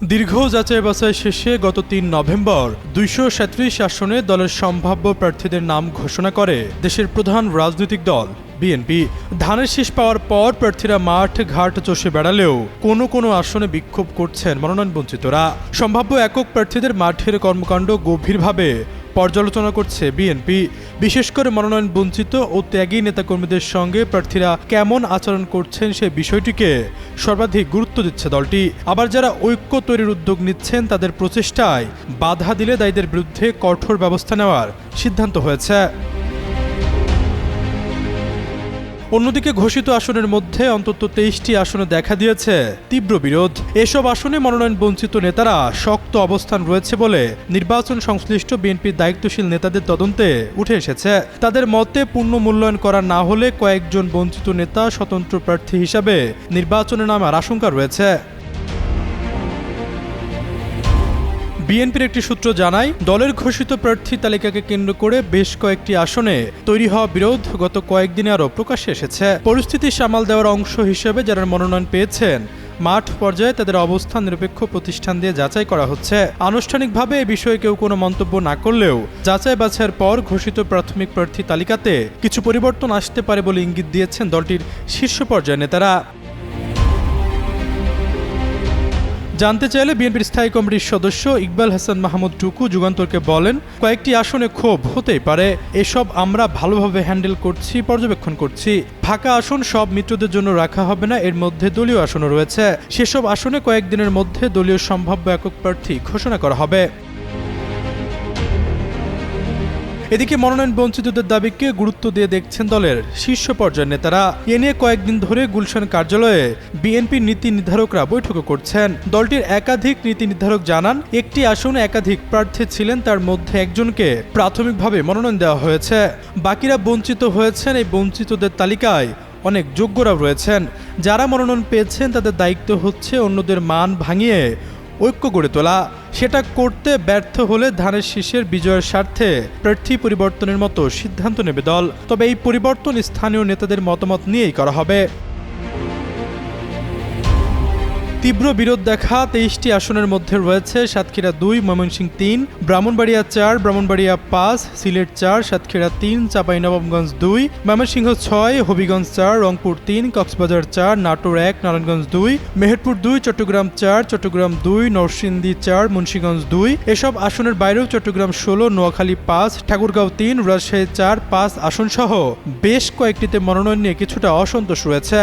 দীর্ঘ যাচাই বাছাই শেষে গত তিন নভেম্বর দুইশো সাঁত্রিশ আসনে দলের সম্ভাব্য প্রার্থীদের নাম ঘোষণা করে দেশের প্রধান রাজনৈতিক দল, বিএনপি। ধানের শেষ পাওয়ার পর প্রার্থীরা মাঠ ঘাট চষে বেড়ালেও কোনো কোনো আসনে বিক্ষোভ করছেন মনোনয়ন বঞ্চিতরা সম্ভাব্য একক প্রার্থীদের মাঠের কর্মকাণ্ড গভীরভাবে পর্যালোচনা করছে বিএনপি বিশেষ করে মনোনয়ন বঞ্চিত ও ত্যাগী নেতাকর্মীদের সঙ্গে প্রার্থীরা কেমন আচরণ করছেন সে বিষয়টিকে সর্বাধিক গুরুত্ব দিচ্ছে দলটি। আবার যারা ঐক্য তৈরির উদ্যোগ নিচ্ছেন, তাদের প্রচেষ্টায় বাধা দিলে দায়ীদের বিরুদ্ধে কঠোর ব্যবস্থা নেওয়ার সিদ্ধান্ত হয়েছে। অন্যদিকে ঘোষিত আসনের মধ্যে অন্তত তেইশটি আসনে দেখা দিয়েছে তীব্র বিরোধ। এসব আসনে মনোনয়ন বঞ্চিত নেতারা শক্ত অবস্থান রয়েছে বলে নির্বাচন সংশ্লিষ্ট বিএনপির দায়িত্বশীল নেতাদের তদন্তে উঠে এসেছে। তাদের মতে পূর্ণ মূল্যায়ন করা না হলে কয়েকজন বঞ্চিত নেতা স্বতন্ত্র প্রার্থী হিসাবে নির্বাচনে নামার আশঙ্কা রয়েছে। বিএনপির একটি সূত্র জানায়, দলের ঘোষিত প্রার্থী তালিকাকে কেন্দ্র করে বেশ কয়েকটি আসনে তৈরি হওয়া বিরোধ গত কয়েকদিনে আরও প্রকাশ্যে এসেছে। পরিস্থিতি সামাল দেওয়ার অংশ হিসেবে যারা মনোনয়ন পেয়েছেন, মাঠ পর্যায়ে তাদের অবস্থান নিরপেক্ষ প্রতিষ্ঠান দিয়ে যাচাই করা হচ্ছে। আনুষ্ঠানিকভাবে এ বিষয়ে কেউ কোনো মন্তব্য না করলেও যাচাই বাছাইয়ের পর ঘোষিত প্রাথমিক প্রার্থী তালিকাতে কিছু পরিবর্তন আসতে পারে বলে ইঙ্গিত দিয়েছেন দলটির শীর্ষ পর্যায়ের নেতারা। জানতে চাইলে বিএনপির স্থায়ী কমিটির সদস্য ইকবাল হাসান মাহমুদ টুকু যুগান্তরকে বলেন, কয়েকটি আসনে ক্ষোভ হতেই পারে। এসব আমরা ভালোভাবে হ্যান্ডেল করছি, পর্যবেক্ষণ করছি। ফাঁকা আসন সব মিত্রদের জন্য রাখা হবে না, এর মধ্যে দলীয় আসনও রয়েছে। সেসব আসনে কয়েকদিনের মধ্যে দলীয় সম্ভাব্য একক প্রার্থী ঘোষণা করা হবে। এদিকে মনোনয়ন বঞ্চিতদের দাবিকে গুরুত্ব দিয়ে দেখছেন দলের শীর্ষ পর্যায়ের নেতারা। এ নিয়ে কয়েকদিন ধরে গুলশান কার্যালয়ে বিএনপির নীতি নির্ধারকরা বৈঠকও করছেন। দলটির একাধিক নীতি নির্ধারক জানান, একটি আসনে একাধিক প্রার্থী ছিলেন, তার মধ্যে একজনকে প্রাথমিকভাবে মনোনয়ন দেওয়া হয়েছে। বাকিরা বঞ্চিত হয়েছেন, এই বঞ্চিতদের তালিকায় অনেক যোগ্যরাও রয়েছেন। যারা মনোনয়ন পেয়েছেন, তাদের দায়িত্ব হচ্ছে অন্যদের মান ভাঙিয়ে ঐক্য গড়ে তোলা। সেটা করতে ব্যর্থ হলে ধানের শীষের বিজয়ের স্বার্থে প্রার্থী পরিবর্তনের মতো সিদ্ধান্ত নেবে দল। তবে এই পরিবর্তন স্থানীয় নেতাদের মতামত নিয়েই করা হবে। তীব্র বিরোধ দেখা তেইশটি আসনের মধ্যে রয়েছে সাতক্ষীরা দুই ময়মনসিংহ তিন, ব্রাহ্মণবাড়িয়া চার, ব্রাহ্মণবাড়িয়া পাঁচ, সিলেট চার, সাতক্ষীরা তিন চাঁপাইনবাবগঞ্জ দুই, ময়মনসিংহ ছয়, হবিগঞ্জ চার, রংপুর তিন, কক্সবাজার চার, নাটোর এক, নারায়ণগঞ্জ দুই, মেহেরপুর দুই, চট্টগ্রাম চার, চট্টগ্রাম দুই, নরসিংদী চার, মুন্সীগঞ্জ দুই, এসব আসনের বাইরেও চট্টগ্রাম ষোলো, নোয়াখালী পাঁচ, ঠাকুরগাঁও তিন, রাজশাহী চার, পাঁচ আসনসহ বেশ কয়েকটিতে মনোনয়ন নিয়ে কিছুটা অসন্তোষ রয়েছে।